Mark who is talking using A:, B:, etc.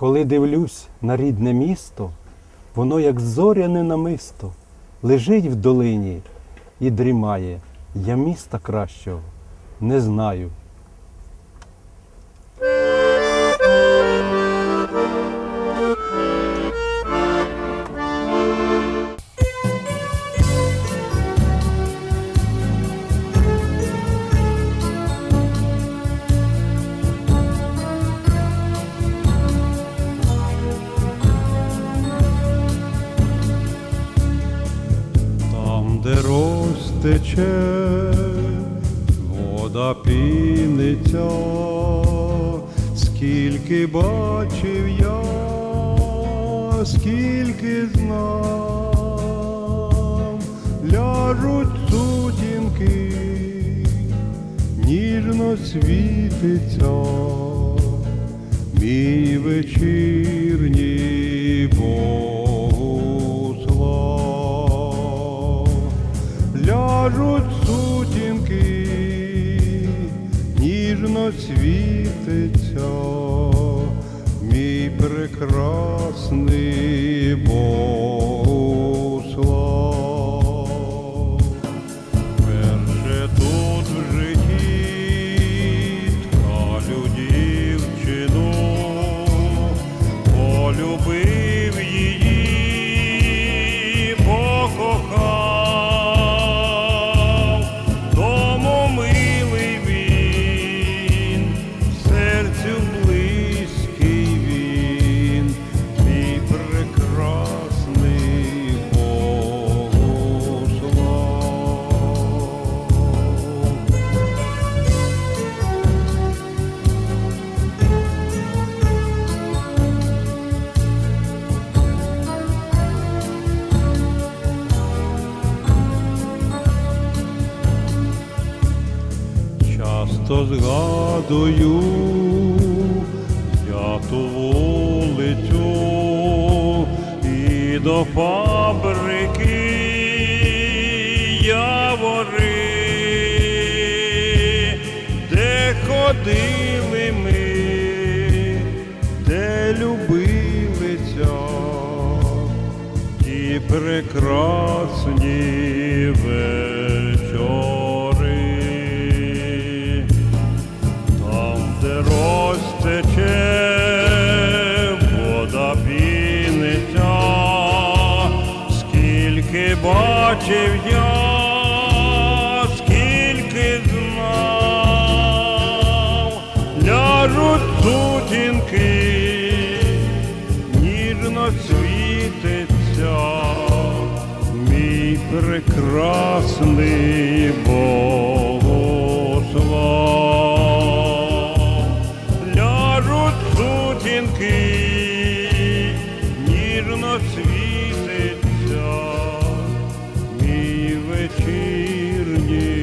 A: Коли дивлюсь на рідне місто, воно як зоряне намисто, лежить в долині і дрімає. Я міста кращого не знаю.
B: Де розтече, вода піниться, скільки бачив я, скільки знав, ляжуть сутінки, ніжно світиться, мій вечірній ніжно світиться, мій прекрасний Богослав. Перше тут в житті ткалю дівчину, полюбив її, Часто згадую я ту вулицю і до фабрики явори, де ходили ми, де любилися ті прекрасні вечори, бачив я, скільки знав, ляжуть сутінки, ніжно світиться, мій прекрасний Богослав. Ляжуть сутінки, ніжно світиться, вечірні.